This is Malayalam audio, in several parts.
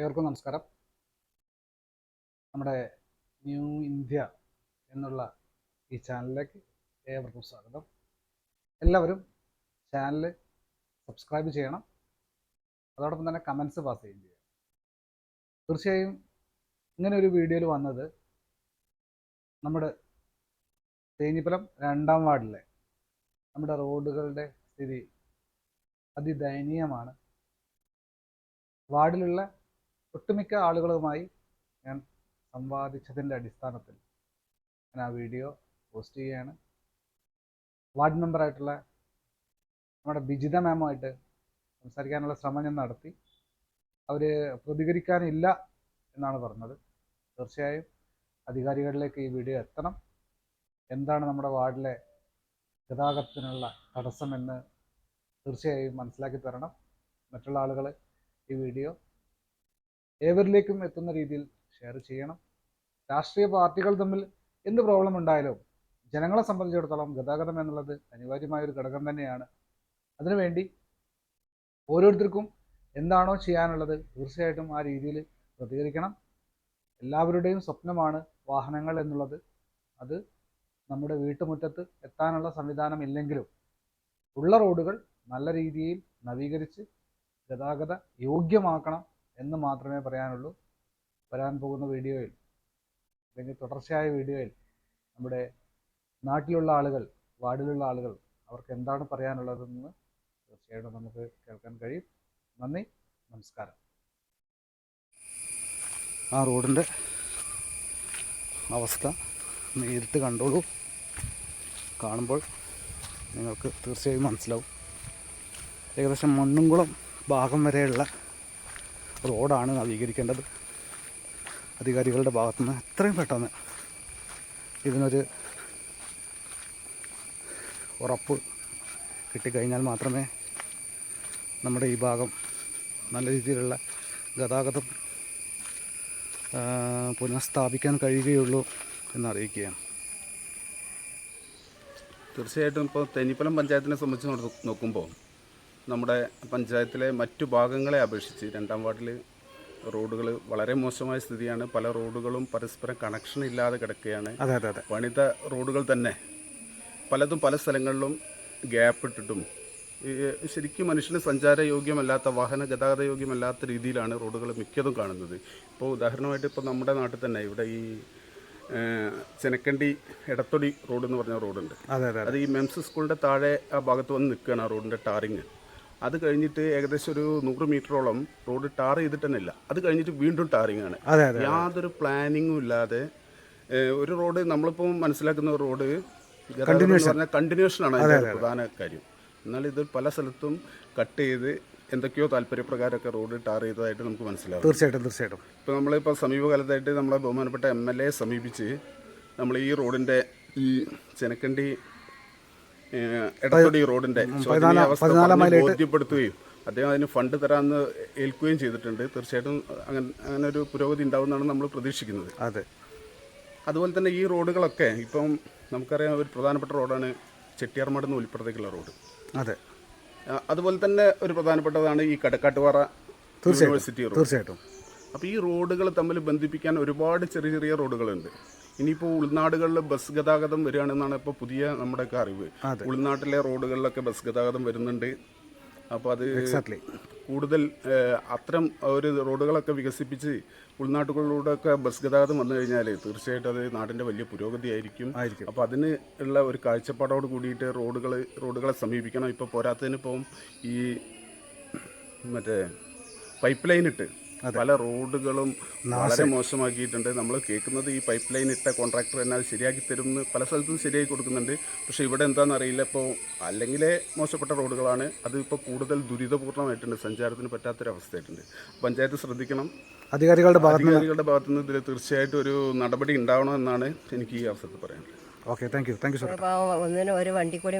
ഏവർക്കും നമസ്കാരം. നമ്മുടെ ന്യൂ ഇന്ത്യ എന്നുള്ള ഈ ചാനലിലേക്ക് ഏവർക്കും സ്വാഗതം. എല്ലാവരും ചാനൽ സബ്സ്ക്രൈബ് ചെയ്യണം. അതോടൊപ്പം തന്നെ കമൻസ് പാസ് ചെയ്യുകയും ചെയ്യണം തീർച്ചയായും ഇങ്ങനെ ഒരു വീഡിയോയിൽ വന്നത് നമ്മുടെ തേഞ്ഞിപ്പലം രണ്ടാം വാർഡിലെ നമ്മുടെ റോഡുകളുടെ സ്ഥിതി അതിദയനീയമാണ്. വാർഡിലുള്ള ഒട്ടുമിക്ക ആളുകളുമായി ഞാൻ സംവാദിച്ചതിന്റെ അടിസ്ഥാനത്തിൽ ഞാൻ ആ വീഡിയോ പോസ്റ്റ് ചെയ്യുകയാണ്. വാർഡ് മെമ്പറായിട്ടുള്ള നമ്മുടെ ബിജിത മാമുമായിട്ട് സംസാരിക്കാനുള്ള ശ്രമം ഞാൻ നടത്തി. അവർ പ്രതികരിക്കാനില്ല എന്നാണ് പറഞ്ഞത്. തീർച്ചയായും അധികാരികളിലേക്ക് ഈ വീഡിയോ എത്തണം. എന്താണ് നമ്മുടെ വാർഡിലെ ഗതാഗതത്തിനുള്ള തടസ്സമെന്ന് തീർച്ചയായും മനസ്സിലാക്കി തരണം. മറ്റുള്ള ആളുകൾ ഈ വീഡിയോ ഏവരിലേക്കും എത്തുന്ന രീതിയിൽ ഷെയർ ചെയ്യണം. രാഷ്ട്രീയ പാർട്ടികൾ തമ്മിൽ എന്ത് പ്രോബ്ലം ഉണ്ടായാലും ജനങ്ങളെ സംബന്ധിച്ചിടത്തോളം ഗതാഗതം എന്നുള്ളത് അനിവാര്യമായ ഒരു ഘടകം തന്നെയാണ്. അതിനുവേണ്ടി ഓരോരുത്തർക്കും എന്താണോ ചെയ്യാനുള്ളത് തീർച്ചയായിട്ടും ആ രീതിയിൽ പ്രതികരിക്കണം. എല്ലാവരുടെയും സ്വപ്നമാണ് വാഹനങ്ങൾ എന്നുള്ളത്. അത് നമ്മുടെ വീട്ടുമുറ്റത്ത് എത്താനുള്ള സംവിധാനം ഇല്ലെങ്കിലും ഉള്ള റോഡുകൾ നല്ല രീതിയിൽ നവീകരിച്ച് ഗതാഗത യോഗ്യമാക്കണം. എന്ന് മാത്രമേ പറയാനുള്ളൂ. വരാൻ പോകുന്ന വീഡിയോയിൽ അല്ലെങ്കിൽ തുടർച്ചയായ വീഡിയോയിൽ നമ്മുടെ നാട്ടിലുള്ള ആളുകൾ വാർഡിലുള്ള ആളുകൾ അവർക്ക് എന്താണ് പറയാനുള്ളതെന്ന് തീർച്ചയായിട്ടും നമുക്ക് കേൾക്കാൻ കഴിയും. നന്ദി നമസ്കാരം. ആ റോഡിന്റെ അവസ്ഥ നേരിട്ട് കണ്ടോളൂ. കാണുമ്പോൾ നിങ്ങൾക്ക് തീർച്ചയായും മനസ്സിലാവും. ഏകദേശം മണ്ണുംകുളം ഭാഗം വരെയുള്ള റോഡാണ് നവീകരിക്കേണ്ടത്. അധികാരികളുടെ ഭാഗത്തുനിന്ന് എത്രയും പെട്ടെന്ന് ഇതിനൊരു ഉറപ്പ് കിട്ടിക്കഴിഞ്ഞാൽ മാത്രമേ നമ്മുടെ ഈ ഭാഗം നല്ല രീതിയിലുള്ള ഗതാഗതം പുനഃസ്ഥാപിക്കാൻ കഴിയുകയുള്ളൂ എന്നറിയിക്കുകയാണ്. തീർച്ചയായിട്ടും ഇപ്പോൾ തെന്നിപ്പലം പഞ്ചായത്തിനെ സംബന്ധിച്ച് നോക്ക് നോക്കുമ്പോൾ നമ്മുടെ പഞ്ചായത്തിലെ മറ്റു ഭാഗങ്ങളെ അപേക്ഷിച്ച് രണ്ടാം വാർഡിൽ റോഡുകൾ വളരെ മോശമായ സ്ഥിതിയാണ്. പല റോഡുകളും പരസ്പരം കണക്ഷൻ ഇല്ലാതെ കിടക്കുകയാണ്. അതെ അതെ അതെ. പണിത റോഡുകൾ തന്നെ പലതും പല സ്ഥലങ്ങളിലും ഗ്യാപ്പ് ഇട്ടിട്ടും ഈ ശരിക്കും മനുഷ്യന് സഞ്ചാര യോഗ്യമല്ലാത്ത വാഹന ഗതാഗത യോഗ്യമല്ലാത്ത രീതിയിലാണ് റോഡുകൾ മിക്കതും കാണുന്നത്. ഇപ്പോൾ ഉദാഹരണമായിട്ട് ഇപ്പോൾ നമ്മുടെ നാട്ടിൽ തന്നെ ഇവിടെ ഈ ചെനക്കണ്ടി എടത്തൊടി റോഡ് എന്ന് പറഞ്ഞ റോഡുണ്ട്. അതെ അതെ അത്. ഈ മെംസ് സ്കൂളിന്റെ താഴെ ആ ഭാഗത്ത് വന്ന് നിൽക്കുകയാണ് ആ റോഡിന്റെ ടാറിങ്. അത് കഴിഞ്ഞിട്ട് ഏകദേശം ഒരു നൂറ് മീറ്ററോളം റോഡ് ടാർ ചെയ്തിട്ട് തന്നെ ഇല്ല. അത് കഴിഞ്ഞിട്ട് വീണ്ടും ടാറിങ് ആണ്. യാതൊരു പ്ലാനിങ്ങും ഇല്ലാതെ ഒരു റോഡ് നമ്മളിപ്പോൾ മനസ്സിലാക്കുന്ന റോഡ് പറഞ്ഞാൽ കണ്ടിന്യൂഷൻ ആണ് അതിന്റെ പ്രധാന കാര്യം. എന്നാൽ ഇത് പല സ്ഥലത്തും കട്ട് ചെയ്ത് എന്തൊക്കെയോ താല്പര്യപ്രകാരമൊക്കെ റോഡ് ടാർ ചെയ്തതായിട്ട് നമുക്ക് മനസ്സിലാവും തീർച്ചയായിട്ടും തീർച്ചയായിട്ടും. ഇപ്പോൾ നമ്മളിപ്പോൾ സമീപകാലത്തായിട്ട് നമ്മളെ ബഹുമാനപ്പെട്ട എം എൽ എ സമീപിച്ച് നമ്മൾ ഈ റോഡിന്റെ ഈ ചെനക്കണ്ടി എടത്തൊടി പറഞ്ഞ് ബോധ്യപ്പെടുത്തുകയും അദ്ദേഹം അതിന് ഫണ്ട് തരാമെന്ന് ഏൽക്കുകയും ചെയ്തിട്ടുണ്ട്. തീർച്ചയായിട്ടും അങ്ങനെ അങ്ങനെ ഒരു പുരോഗതി ഉണ്ടാവുമെന്നാണ് നമ്മൾ പ്രതീക്ഷിക്കുന്നത്. അതെ. അതുപോലെ തന്നെ ഈ റോഡുകളൊക്കെ ഇപ്പം നമുക്കറിയാം ഒരു പ്രധാനപ്പെട്ട റോഡാണ് ചെട്ടിയാർമാട് നിന്ന് ഉൾപ്പുറത്തേക്കുള്ള റോഡ്. അതെ. അതുപോലെ തന്നെ ഒരു പ്രധാനപ്പെട്ടതാണ് ഈ കടക്കാട്ടുപാറ യൂണിവേഴ്സിറ്റി റോഡ്. തീർച്ചയായിട്ടും. അപ്പോൾ ഈ റോഡുകൾ തമ്മിൽ ബന്ധിപ്പിക്കാൻ ഒരുപാട് ചെറിയ ചെറിയ റോഡുകളുണ്ട്. ഇനിയിപ്പോൾ ഉൾനാടുകളിൽ ബസ് ഗതാഗതം വരികയാണെന്നാണ് ഇപ്പോൾ പുതിയ നമ്മുടെയൊക്കെ അറിവ്. ഉൾനാട്ടിലെ റോഡുകളിലൊക്കെ ബസ് ഗതാഗതം വരുന്നുണ്ട്. അപ്പോൾ അത് എക്സാക്ട്ലി കൂടുതൽ അത്തരം ഒരു റോഡുകളൊക്കെ വികസിപ്പിച്ച് ഉൾനാട്ടുകളിലൂടെയൊക്കെ ബസ് ഗതാഗതം വന്നു കഴിഞ്ഞാൽ തീർച്ചയായിട്ടും അത് നാടിന്റെ വലിയ പുരോഗതി ആയിരിക്കും. അപ്പോൾ അതിന് ഉള്ള ഒരു കാഴ്ചപ്പാടോട് കൂടിയിട്ട് റോഡുകൾ റോഡുകളെ സമീപിക്കണം. ഇപ്പോൾ പോരാത്തതിന് ഇപ്പം ഈ മറ്റേ പൈപ്പ് ലൈൻ ഇട്ട് പല റോഡുകളും വളരെ മോശമാക്കിയിട്ടുണ്ട്. നമ്മൾ കേൾക്കുന്നത് ഈ പൈപ്പ് ലൈൻ ഇട്ട കോൺട്രാക്ടർ തന്നെ അത് ശരിയാക്കി തരും എന്ന് പല സ്ഥലത്തും ശരിയാക്കി കൊടുക്കുന്നുണ്ട്. പക്ഷേ ഇവിടെ എന്താണെന്ന് അറിയില്ല. ഇപ്പോൾ അല്ലെങ്കിലേ മോശപ്പെട്ട റോഡുകളാണ്. അത് ഇപ്പോൾ കൂടുതൽ ദുരിതപൂർണമായിട്ടുണ്ട് സഞ്ചാരത്തിന് പറ്റാത്തൊരവസ്ഥയായിട്ടുണ്ട്. പഞ്ചായത്ത് ശ്രദ്ധിക്കണം. അധികാരികളുടെ അധികാരികളുടെ ഭാഗത്തു നിന്ന് ഇതിൽ തീർച്ചയായിട്ടും ഒരു നടപടി ഉണ്ടാവണമെന്നാണ് എനിക്ക് ഈ അവസരത്തിൽ പറയാനുള്ളത്. Okay thank you thank you sir ഒന്നിനും ഒരു വണ്ടി കൂടി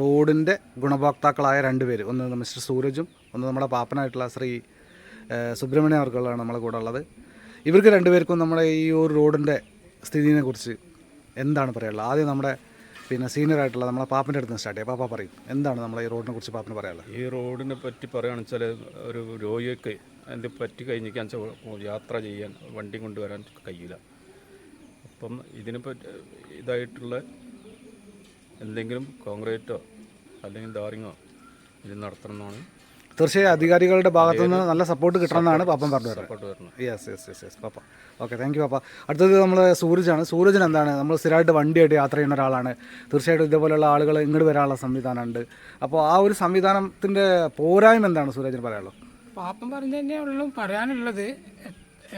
റോഡിന്റെ ഗുണഭോക്താക്കളായ രണ്ട് പേര്. ഒന്ന് മിസ്റ്റർ സൂരജും ഒന്ന് നമ്മുടെ പാപ്പനായിട്ടുള്ള ശ്രീ സുബ്രഹ്മണ്യ അവർക്കുള്ളതാണ് നമ്മളെ കൂടെ ഉള്ളത്. ഇവർക്ക് രണ്ടുപേർക്കും നമ്മുടെ ഈ ഒരു റോഡിന്റെ സ്ഥിതിനെ കുറിച്ച് എന്താണ് പറയാനുള്ളത്? ആദ്യം നമ്മുടെ പിന്നെ സീനിയർ ആയിട്ടുള്ള നമ്മളെ പാപ്പന്റെ അടുത്ത് നിന്ന് സ്റ്റാർട്ട് ചെയ്യാം. പാപ്പ പറയും എന്താണ് നമ്മളെ ഈ റോഡിനെ കുറിച്ച് പാപ്പന് പറയാനുള്ളത്? ഈ റോഡിനെ പറ്റി പറയുകയാണെന്ന് വെച്ചാൽ ഒരു രോഗിക്ക് അതിന്റെ പറ്റി കഴിഞ്ഞിക്കാൻ യാത്ര ചെയ്യാൻ വണ്ടി കൊണ്ടുവരാൻ കഴിയില്ല. അപ്പം ഇതിനെ പറ്റി ഇതായിട്ടുള്ള എന്തെങ്കിലും കോൺക്രീറ്റോ അല്ലെങ്കിൽ ഡാറിങ്ങോ ഇത് നടത്തണമെന്നാണ് തീർച്ചയായും അധികാരികളുടെ ഭാഗത്തു നിന്ന് നല്ല സപ്പോർട്ട് കിട്ടണമെന്നാണ് പാപ്പൻ പറഞ്ഞു വരുന്നത് സപ്പോർട്ട് വരുന്നത്. യെസ് യെസ് യെസ് യെസ് പാപ്പ. ഓക്കെ താങ്ക് യു പാപ്പ. അടുത്തത് നമ്മൾ സൂരജാണ്. സൂരജിന് എന്താണ്? നമ്മൾ സ്ഥിരമായിട്ട് വണ്ടിയായിട്ട് യാത്ര ചെയ്യുന്ന ഒരാളാണ്. തീർച്ചയായിട്ടും ഇതേപോലെയുള്ള ആളുകൾ ഇങ്ങോട്ട് വരാനുള്ള സംവിധാനമുണ്ട്. അപ്പോൾ ആ ഒരു സംവിധാനത്തിന്റെ പോരായ്മ എന്താണ് സൂരജിന് പറയാനുള്ളത്? പാപ്പൻ പറഞ്ഞു തന്നെ ഉള്ളൂ. പറയാനുള്ളത്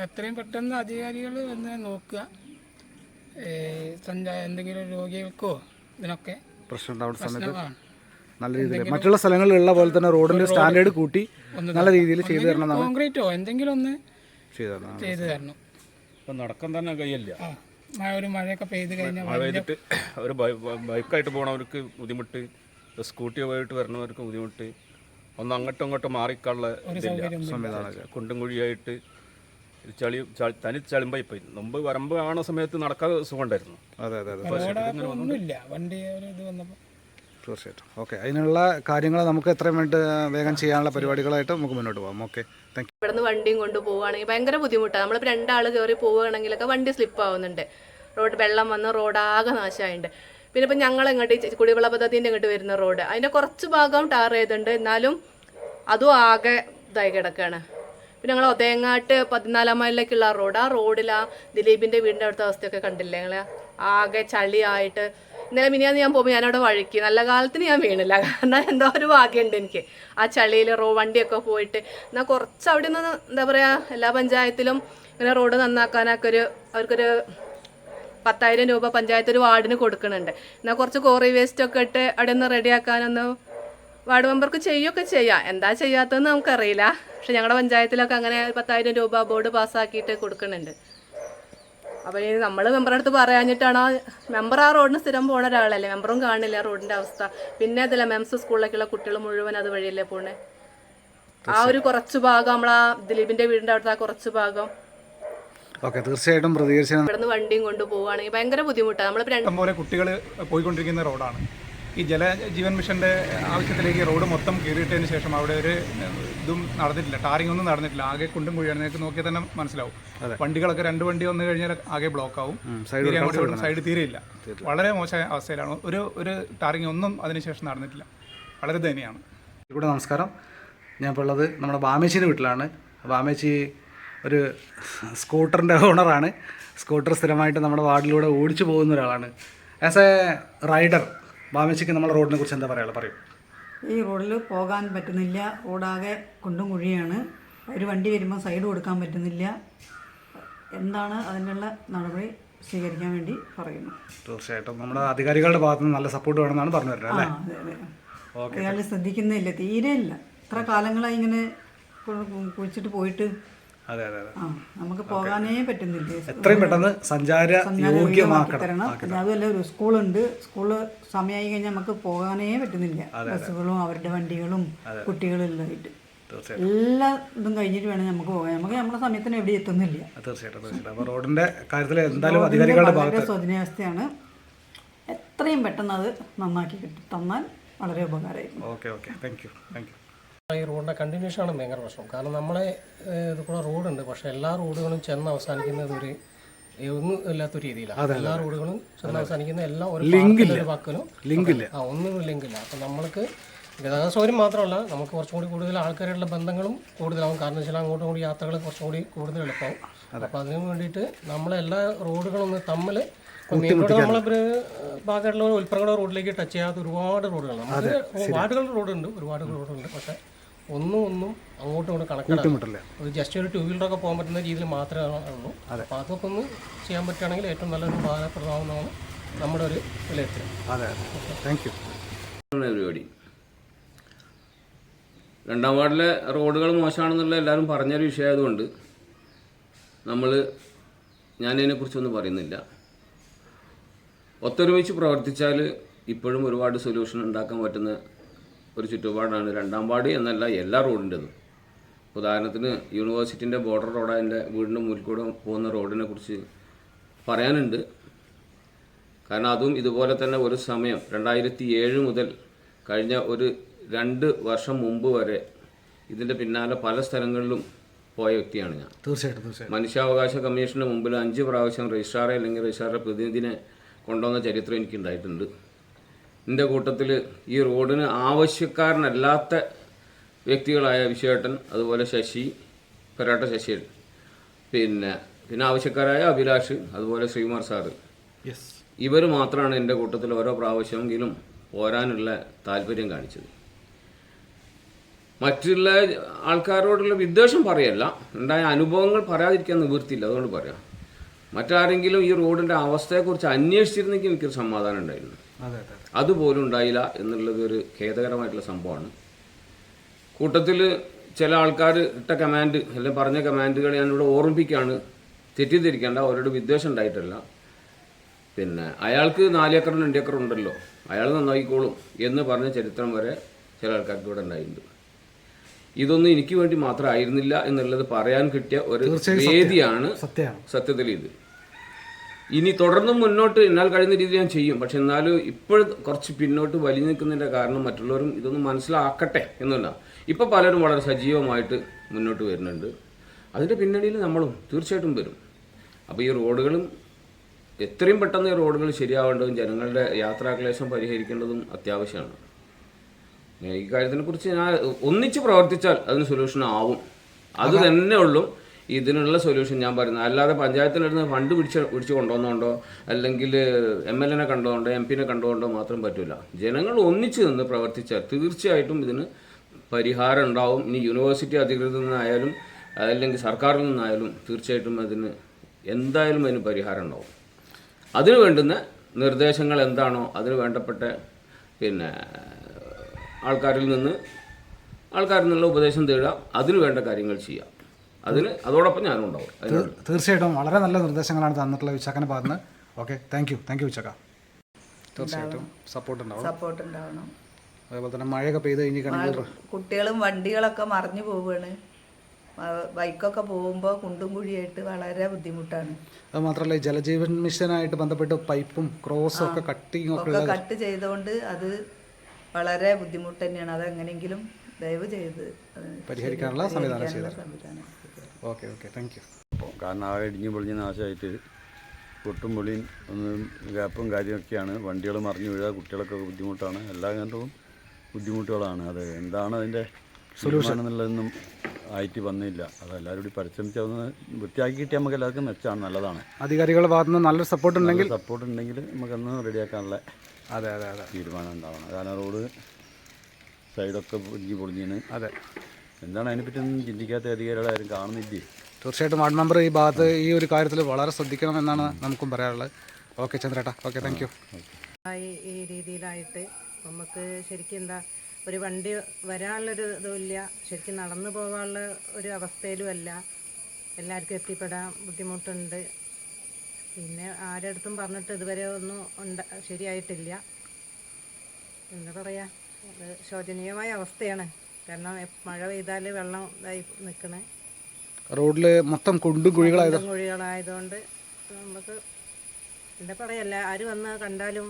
എത്രയും പെട്ടെന്ന് അധികാരികൾ വന്ന് നോക്കുക. സഞ്ചാര എന്തെങ്കിലും രോഗികൾക്കോ ഇതിനൊക്കെ പ്രശ്നം ഉണ്ടാവുന്ന സമയത്ത് പ്രശ്നമാണ് നല്ല രീതിയിൽ. മറ്റുള്ള സ്ഥലങ്ങളിലുള്ള പോലെ തന്നെ റോഡിന്റെ സ്റ്റാൻഡേർഡ് കൂട്ടി നല്ല രീതിയിൽ ചെയ്തു തരണം കോൺക്രീറ്റോ എന്തെങ്കിലും ഒന്ന് ചെയ്തു തരണം. ചെയ്തു തരണം. ഇപ്പം നടക്കാൻ തന്നെ കഴിയില്ല മഴ ഒരു മഴയൊക്കെ പെയ്ത് കഴിഞ്ഞാൽ മഴ പെയ്തിട്ട് ബൈ- ബൈക്കായിട്ട് പോണവർക്ക് ബുദ്ധിമുട്ട് സ്കൂട്ടി പോയിട്ട് വരണവർക്ക് ബുദ്ധിമുട്ട് ഒന്ന് അങ്ങോട്ടും ഇങ്ങോട്ടും മാറിക്കാനുള്ള ഇതില്ല. കുണ്ടും കുഴിയായിട്ട് ചളി തനി ചളിമ്പായി പോയി. മുമ്പ് വരമ്പ് കാണുന്ന സമയത്ത് നടക്കാതെ സുഖമുണ്ടായിരുന്നു. അതെ അതെ അതെ. വണ്ടി ഒരു ഇത് വന്നപ്പോൾ തീർച്ചയായിട്ടും. ഓക്കെ അതിനുള്ള കാര്യങ്ങൾ നമുക്ക് എത്രയും വേണ്ടി വേഗം ചെയ്യാനുള്ള പരിപാടികളായിട്ട് നമുക്ക് മുന്നോട്ട് പോകാം ഓക്കെ താങ്ക് യു ഇവിടുന്ന് വണ്ടിയും കൊണ്ട് പോവുകയാണെങ്കിൽ ഭയങ്കര ബുദ്ധിമുട്ടാണ്. നമ്മളിപ്പോൾ രണ്ടാൾ കയറി പോവുകയാണെങ്കിലൊക്കെ വണ്ടി സ്ലിപ്പ് ആവുന്നുണ്ട്. റോഡ് വെള്ളം വന്ന് റോഡാകെ നാശമായിട്ടുണ്ട് പിന്നെ ഇപ്പം ഞങ്ങൾ ഇങ്ങോട്ട് കുടിവെള്ള പദ്ധതിന്റെ ഇങ്ങോട്ട് വരുന്ന റോഡ് അതിന്റെ കുറച്ച് ഭാഗം ടാർ ചെയ്തിട്ടുണ്ട്. എന്നാലും അതും ആകെ ഇതായി കിടക്കുകയാണ് പിന്നെ ഞങ്ങൾ ഒതേങ്ങാട്ട് പതിനാലാം മൈലിലേക്കുള്ള റോഡ് ആ റോഡിൽ ആ ദിലീപിന്റെ വീടിന്റെ അടുത്ത അവസ്ഥയൊക്കെ കണ്ടില്ലേ? ഞങ്ങൾ ആകെ ചളിയായിട്ട് ഇന്നലെ മിനിയാന്ന് ഞാൻ പോകുമ്പോൾ ഞാനവിടെ വഴുക്കി. നല്ല കാലത്തിന് ഞാൻ വീണില്ല. കാരണം എന്തോ ഒരു ഭാഗ്യമുണ്ട് എനിക്ക്. ആ ചളിയിൽ റോ വണ്ടിയൊക്കെ പോയിട്ട് എന്നാൽ കുറച്ച് അവിടെ നിന്ന് എന്താ പറയുക എല്ലാ പഞ്ചായത്തിലും ഇങ്ങനെ റോഡ് നന്നാക്കാനൊക്കെ ഒരു അവർക്കൊരു പത്തായിരം രൂപ പഞ്ചായത്ത് ഒരു വാർഡിന് കൊടുക്കുന്നുണ്ട് എന്നാൽ കുറച്ച് കോറി വേസ്റ്റ് ഒക്കെ ഇട്ട് അവിടെ നിന്ന് റെഡിയാക്കാനൊന്ന് വാർഡ് മെമ്പർക്ക് ചെയ്യുകയൊക്കെ ചെയ്യാം. എന്താ ചെയ്യാത്തതെന്ന് നമുക്കറിയില്ല. പക്ഷെ ഞങ്ങളുടെ പഞ്ചായത്തിലൊക്കെ അങ്ങനെ പത്തായിരം രൂപ ബോർഡ് പാസ്സാക്കിയിട്ട് കൊടുക്കുന്നുണ്ട് അപ്പോൾ ഇനി നമ്മൾ മെമ്പറുടെ അടുത്ത് പറയാഞ്ഞിട്ടാണ്? മെമ്പർ ആ റോഡിന് സ്ഥിരം പോണ ഒരാളല്ലേ? മെമ്പറും കാണില്ല റോഡിന്റെ അവസ്ഥ. പിന്നെ അതല്ല മെംസ് സ്കൂളിലേക്കുള്ള കുട്ടികൾ മുഴുവൻ അത് വഴിയല്ലേ പോണേ? ആ ഒരു കുറച്ച് ഭാഗം നമ്മളാ ദിലീപിന്റെ വീടിന്റെ അവിടുത്തെ ആ കുറച്ച് ഭാഗം. ഓക്കെ തീർച്ചയായിട്ടും പ്രതികരിച്ചു ഇവിടുന്ന് വണ്ടിയും കൊണ്ട് പോവുകയാണെങ്കിൽ ഭയങ്കര ബുദ്ധിമുട്ടാണ് നമ്മളിപ്പോൾ രണ്ട് ഇഷ്ടംപോലെ കുട്ടികൾ പോയിക്കൊണ്ടിരിക്കുന്ന റോഡാണ് ഈ ജലജീവൻ മിഷന്റെ ആവശ്യത്തിലേക്ക് റോഡ് മൊത്തം കീറിയിട്ടതിന് ശേഷം അവിടെ ഒരു ഇതും നടന്നിട്ടില്ല ടാറിംഗ് ഒന്നും നടന്നിട്ടില്ല. ആകെ കുണ്ടും കുഴിയാണ് നിങ്ങൾക്ക് നോക്കിയാൽ തന്നെ മനസ്സിലാവും. വണ്ടികളൊക്കെ രണ്ട് വണ്ടി വന്നു കഴിഞ്ഞാൽ ആകെ ബ്ലോക്ക് ആവും. സൈഡ് തീരെയില്ല. വളരെ മോശമായ അവസ്ഥയിലാണ്. ഒരു ഒരു ടാറിംഗ് ഒന്നും അതിനുശേഷം നടന്നിട്ടില്ല. വളരെ ദയനീയമാണ് ഇവിടെ നമസ്കാരം. ഞാൻ ഇപ്പോൾ ഉള്ളത് നമ്മുടെ ബാമേച്ചിന്റെ വീട്ടിലാണ്. ബാമേച്ചി ഒരു സ്കൂട്ടറിന്റെ ഓണറാണ്. സ്കൂട്ടർ സ്ഥിരമായിട്ട് നമ്മുടെ വാർഡിലൂടെ ഓടിച്ചു പോകുന്ന ഒരാളാണ്. ആസ് എ റൈഡർ ബാമേച്ചിക്ക് നമ്മൾ റോഡിനെ കുറിച്ച് എന്താ പറയുക പറയൂ. ഈ റോഡിൽ പോകാൻ പറ്റുന്നില്ല. റോഡാകെ കുണ്ടും കുഴിയാണ്. ഒരു വണ്ടി വരുമ്പോൾ സൈഡ് കൊടുക്കാൻ പറ്റുന്നില്ല. എന്താണ് അതിനുള്ള നടപടി സ്വീകരിക്കാൻ വേണ്ടി പറയുന്നു. തീർച്ചയായിട്ടും. നമ്മുടെ അധികാരികളുടെ ഭാഗത്ത് നിന്ന് നല്ല സപ്പോർട്ട് വേണമെന്നാണ് പറഞ്ഞു വരുന്നത് അല്ലേ? അയാൾ ശ്രദ്ധിക്കുന്നില്ല. തീരെ ഇല്ല. ഇത്ര കാലങ്ങളായി ഇങ്ങനെ കുഴിച്ചിട്ട് പോയിട്ട് അതെ അതെ അതെ. നമുക്ക് പോകാനേ പറ്റുന്നില്ല. എത്രയും പെട്ടെന്ന് സഞ്ചാര സഞ്ചാര യോഗ്യമാക്കി യോഗ്യമാക്കണം. അതുമല്ല ഒരു സ്കൂളുണ്ട്. സ്കൂൾ സമയമായി കഴിഞ്ഞാൽ നമുക്ക് പോകാനേ പറ്റുന്നില്ല. ബസ്സുകളും അവരുടെ വണ്ടികളും കുട്ടികളും എല്ലാം ആയിട്ട് എല്ലാ ഇതും കഴിഞ്ഞിട്ട് വേണം നമുക്ക് പോകാൻ. നമുക്ക് നമ്മുടെ സമയത്തിന് എവിടെ എത്തുന്നില്ല. തീർച്ചയായിട്ടും തീർച്ചയായിട്ടും. അപ്പോൾ റോഡിന്റെ കാര്യത്തിൽ എന്തായാലും അധികാരികളുടെ ഭാഗത്ത് ശോചനീയാവസ്ഥയാണ്. എത്രയും പെട്ടെന്ന് അത് നന്നാക്കി കിട്ടി തന്നാൽ വളരെ ഉപകാരമായിരുന്നു. Okay okay. Thank you thank you ഈ റോഡിന്റെ കണ്ടിന്യൂഷൻ ആണ് ഭയങ്കര പ്രശ്നം. കാരണം നമ്മളെ ഇത് കൂടെ റോഡുണ്ട്. പക്ഷെ എല്ലാ റോഡുകളും ചെന്ന് അവസാനിക്കുന്നത് ഒരു ഒന്നും ഇല്ലാത്ത രീതിയിലാണ് എല്ലാ റോഡുകളും ചെന്ന് അവസാനിക്കുന്ന എല്ലാ ഒരു പക്കലും ലിങ്കില്ല. ആ ഒന്നും ലിങ്കില്ല. അപ്പം നമ്മൾക്ക് ഗതാഗത സൗകര്യം മാത്രമല്ല നമുക്ക് കുറച്ചും കൂടി കൂടുതൽ ആൾക്കാരുള്ള ബന്ധങ്ങളും കൂടുതലാവും. കാരണം വെച്ചാൽ അങ്ങോട്ടും കൂടി യാത്രകൾ കുറച്ചും കൂടി കൂടുതൽ എളുപ്പമാവും അപ്പം അതിന് വേണ്ടിയിട്ട് നമ്മളെല്ലാ റോഡുകളൊന്ന് തമ്മിൽ ഭാഗമായിട്ടുള്ള ഉൽപ്പന്നങ്ങളുടെ റോഡിലേക്ക് ടച്ച് ചെയ്യാത്ത ഒരുപാട് റോഡുകളാണ്. നമുക്ക് വാർഡുകളുടെ റോഡുണ്ട് ഒരുപാട് റോഡുണ്ട്. പക്ഷേ ഒന്നും ഒന്നും അങ്ങോട്ടും ഇങ്ങോട്ടും കണക്ട് മുട്ടില്ല ഒരു ജസ്റ്റ് ഒരു ടൂ വീലറൊക്കെ പോകാൻ പറ്റുന്ന രീതിയിൽ മാത്രമേ ഉള്ളൂ. അപ്പോൾ അതൊക്കെ ഒന്ന് ചെയ്യാൻ പറ്റുകയാണെങ്കിൽ ഏറ്റവും നല്ലൊരു ഉപകാരപ്രദമാവുന്നതാണ് നമ്മുടെ ഒരു വിലയിരുത്തൽ. അതെ അതെ. താങ്ക് യു പരിപാടി രണ്ടാം വാർഡിലെ റോഡുകൾ മോശമാണെന്നുള്ള എല്ലാവരും പറഞ്ഞൊരു വിഷയമായതുകൊണ്ട് നമ്മൾ ഞാനതിനെക്കുറിച്ചൊന്നും പറയുന്നില്ല. ഒത്തൊരുമിച്ച് പ്രവർത്തിച്ചാൽ ഇപ്പോഴും ഒരുപാട് സൊല്യൂഷൻ ഉണ്ടാക്കാൻ പറ്റുന്ന ഒരു ചുറ്റുപാടാണ്. രണ്ടാം വാർഡ് എന്നല്ല എല്ലാ റോഡിന്റെതും. ഉദാഹരണത്തിന് യൂണിവേഴ്സിറ്റിന്റെ ബോർഡർ റോഡ് എന്റെ വീടിന്റെ മുന്നിൽ കൂടെ പോകുന്ന റോഡിനെ കുറിച്ച് പറയാനുണ്ട്. കാരണം അതും ഇതുപോലെ തന്നെ ഒരു സമയം രണ്ടായിരത്തി ഏഴ് മുതൽ കഴിഞ്ഞ ഒരു രണ്ട് വർഷം മുമ്പ് വരെ ഇതിന്റെ പിന്നാലെ പല സ്ഥലങ്ങളിലും പോയ വ്യക്തിയാണ് ഞാൻ. തീർച്ചയായിട്ടും തീർച്ചയായിട്ടും. മനുഷ്യാവകാശ കമ്മീഷന് മുമ്പിൽ അഞ്ച് പ്രാവശ്യം രജിസ്ട്രാറെ അല്ലെങ്കിൽ രജിസ്ട്രാറുടെ പ്രതിനിധിനെ കൊണ്ടുവന്ന ചരിത്രം എനിക്കുണ്ടായിട്ടുണ്ട്. എന്റെ കൂട്ടത്തിൽ ഈ റോഡിന് ആവശ്യക്കാരനല്ലാത്ത വ്യക്തികളായ വിശേട്ടൻ അതുപോലെ ശശി പെരാട്ട ശശി പിന്നെ പിന്നെ ആവശ്യക്കാരായ അഭിലാഷ് അതുപോലെ ശ്രീകുമാർ സാറ് ഇവർ മാത്രമാണ് എന്റെ കൂട്ടത്തിൽ ഓരോ പ്രാവശ്യമെങ്കിലും പോരാനുള്ള താല്പര്യം കാണിച്ചത്. മറ്റുള്ള ആൾക്കാരോടുള്ള വിദ്വേഷം പറയല്ല. ഉണ്ടായ അനുഭവങ്ങൾ പറയാതിരിക്കാൻ നിവൃത്തിയില്ല. അതുകൊണ്ട് പറയാം. മറ്റാരെങ്കിലും ഈ റോഡിന്റെ അവസ്ഥയെക്കുറിച്ച് അന്വേഷിച്ചിരുന്നെങ്കിൽ എനിക്കൊരു സമാധാനം ഉണ്ടായിരുന്നു. അതെ അതെ. അതുപോലും ഉണ്ടായില്ല എന്നുള്ളത് ഒരു ഖേദകരമായിട്ടുള്ള സംഭവമാണ്. കൂട്ടത്തിൽ ചില ആൾക്കാർ ഇട്ട കമാൻഡ് അല്ലെങ്കിൽ പറഞ്ഞ കമാൻഡുകൾ ഞാനിവിടെ ഓർമ്മിപ്പിക്കുകയാണ്. തെറ്റിദ്ധരിക്കേണ്ട അവരോട് വിദ്വേഷം ഉണ്ടായിട്ടല്ല. പിന്നെ അയാൾക്ക് നാലേക്കർ രണ്ടേക്കർ ഉണ്ടല്ലോ. അയാൾ നന്നായിക്കോളും എന്ന് പറഞ്ഞ ചരിത്രം വരെ ചില ആൾക്കാർക്ക് ഇവിടെ ഉണ്ടായിട്ടുണ്ട്. ഇതൊന്നും എനിക്ക് വേണ്ടി മാത്രമായിരുന്നില്ല എന്നുള്ളത് പറയാൻ കിട്ടിയ ഒരു വേദിയാണ് സത്യമാണ്. സത്യത്തിൽ ഇത്. ഇനി തുടർന്നും മുന്നോട്ട് എന്നാൽ കഴിയുന്ന രീതിയിൽ ഞാൻ ചെയ്യും. പക്ഷെ എന്നാലും ഇപ്പോൾ കുറച്ച് പിന്നോട്ട് വലിഞ്ഞു നിൽക്കുന്നതിന്റെ കാരണം മറ്റുള്ളവരും ഇതൊന്നും മനസ്സിലാക്കട്ടെ എന്നല്ല ഇപ്പം പലരും വളരെ സജീവമായിട്ട് മുന്നോട്ട് വരുന്നുണ്ട്. അതിന്റെ പിന്നണിയിൽ നമ്മളും തീർച്ചയായിട്ടും വരും. അപ്പോൾ ഈ റോഡുകളും എത്രയും പെട്ടെന്ന് ഈ റോഡുകൾ ശരിയാവേണ്ടതും ജനങ്ങളുടെ യാത്രാക്ലേശം പരിഹരിക്കേണ്ടതും അത്യാവശ്യമാണ്. ഈ കാര്യത്തിനെ കുറിച്ച് ഞാൻ ഒന്നിച്ച് പ്രവർത്തിച്ചാൽ അതിന് സൊല്യൂഷൻ ആവും. അത് തന്നെ ഉള്ളൂ. ഇതിനുള്ള സൊല്യൂഷൻ ഞാൻ പറയുന്നത്. അല്ലാതെ പഞ്ചായത്തിലിരുന്ന് ഫണ്ട് പിടിച്ച് പിടിച്ച് കൊണ്ടുവന്നുകൊണ്ടോ അല്ലെങ്കിൽ എം എൽ എനെ കണ്ടുകൊണ്ടോ എം പിനെ കണ്ടുകൊണ്ടോ മാത്രം പറ്റില്ല ജനങ്ങൾ ഒന്നിച്ച് നിന്ന് പ്രവർത്തിച്ചാൽ തീർച്ചയായിട്ടും ഇതിന് പരിഹാരം ഉണ്ടാവും. ഇനി യൂണിവേഴ്സിറ്റി അധികൃതരിൽ നിന്നായാലും അല്ലെങ്കിൽ സർക്കാരിൽ നിന്നായാലും തീർച്ചയായിട്ടും അതിന് എന്തായാലും അതിന് പരിഹാരം ഉണ്ടാവും. അതിന് വേണ്ടുന്ന നിർദ്ദേശങ്ങൾ എന്താണോ അതിന് വേണ്ടപ്പെട്ട പിന്നെ ആൾക്കാരിൽ നിന്ന് ആൾക്കാരിൽ നിന്നുള്ള ഉപദേശം തേടുക അതിന് വേണ്ട കാര്യങ്ങൾ ചെയ്യാം അതിന് അതോടൊപ്പം ഞാനും ഉണ്ടാവും. തീർച്ചയായിട്ടും വളരെ നല്ല നിർദ്ദേശങ്ങളാണ് തന്നിട്ടുള്ള വിശാഖനെ നിന്ന് okay thank you thank you Vishakha തീർച്ചയായിട്ടും സപ്പോർട്ട് ഉണ്ടാവും സപ്പോർട്ട് ഉണ്ടാവണം. അതേപോലെ തന്നെ മഴയൊക്കെ പെയ്ത് കുട്ടികളും വണ്ടികളൊക്കെ മറിഞ്ഞു പോവുകയാണ്. ബൈക്കൊക്കെ പോകുമ്പോൾ കുണ്ടും കുഴിയായിട്ട് വളരെ ബുദ്ധിമുട്ടാണ്. അത് മാത്രമല്ല ജലജീവൻ മിഷനായിട്ട് ബന്ധപ്പെട്ട് പൈപ്പും ക്രോസും ഒക്കെ കട്ടിങ് ഒക്കെ കട്ട് ചെയ്തുകൊണ്ട് അത് വളരെ ബുദ്ധിമുട്ട് തന്നെയാണ്. അതെങ്ങനെയെങ്കിലും ദയവ് ചെയ്ത് പരിഹരിക്കാനുള്ള സംവിധാനം ചെയ്തത് സംവിധാനം. ഓക്കെ ഓക്കെ താങ്ക് യു കാരണം ആകെ ഇടിഞ്ഞു പൊളിഞ്ഞ് നാശമായിട്ട് പൊട്ടും പൊളിയും ഒന്നും ഗ്യാപ്പും കാര്യമൊക്കെയാണ്. വണ്ടികൾ മറിഞ്ഞു വീഴുക കുട്ടികളൊക്കെ ബുദ്ധിമുട്ടാണ്. എല്ലാ കാരണവും ബുദ്ധിമുട്ടുകളാണ്. അത് എന്താണ് അതിന്റെ സൊല്യൂഷൻ എന്നുള്ളതൊന്നും ആയിട്ട് വന്നില്ല. അത് എല്ലാവരും കൂടി പരിശ്രമിച്ച് അതൊന്ന് വൃത്തിയാക്കി കിട്ടിയാൽ നമുക്ക് എല്ലാവർക്കും മെച്ചമാണ് നല്ലതാണ്. അധികാരികളുടെ ഭാഗത്ത് നിന്ന് നല്ലൊരു സപ്പോർട്ട് ഉണ്ടെങ്കിൽ സപ്പോർട്ട് ഉണ്ടെങ്കിൽ നമുക്കൊന്ന് റെഡിയാക്കാനുള്ള അതെ അതെ അതെ. തീരുമാനം ഉണ്ടാവണം. കാരണം റോഡ് സൈഡൊക്കെ പൊളിഞ്ഞ് പൊളിഞ്ഞിന് അതെ. എന്താണ് അതിനെപ്പറ്റി ഒന്നും ചിന്തിക്കാത്ത അധികാരികളെ ആരും കാണുന്നില്ലേ? തീർച്ചയായിട്ടും വാർഡ് മെമ്പർ ഈ ഭാഗത്ത് ഈ ഒരു കാര്യത്തിൽ വളരെ ശ്രദ്ധിക്കണം എന്നാണ് നമുക്കും പറയാനുള്ളത്. ഓക്കെ ചന്ദ്രേട്ടാ. ഓക്കെ താങ്ക് യു ഈ ഈ രീതിയിലായിട്ട് നമുക്ക് ശരിക്കും എന്താ ഒരു വണ്ടി വരാനുള്ളൊരു ഇതുമില്ല. ശരിക്കും നടന്നു പോകാനുള്ള ഒരു അവസ്ഥയിലും അല്ല. എല്ലാവർക്കും എത്തിപ്പെടാൻ ബുദ്ധിമുട്ടുണ്ട്. പിന്നെ ആരടുത്തും പറഞ്ഞിട്ട് ഇതുവരെ ഒന്നും ഉണ്ട ശരിയായിട്ടില്ല. എന്താ പറയുക അത് ശോചനീയമായ അവസ്ഥയാണ്. കാരണം മഴ പെയ്താൽ വെള്ളം ഇതായി നിൽക്കണേ റോഡിൽ മൊത്തം കുണ്ടും കുഴികളായത്. കുഴികളായതുകൊണ്ട് നമുക്ക് എന്താ പറയല്ല ആര് വന്ന് കണ്ടാലും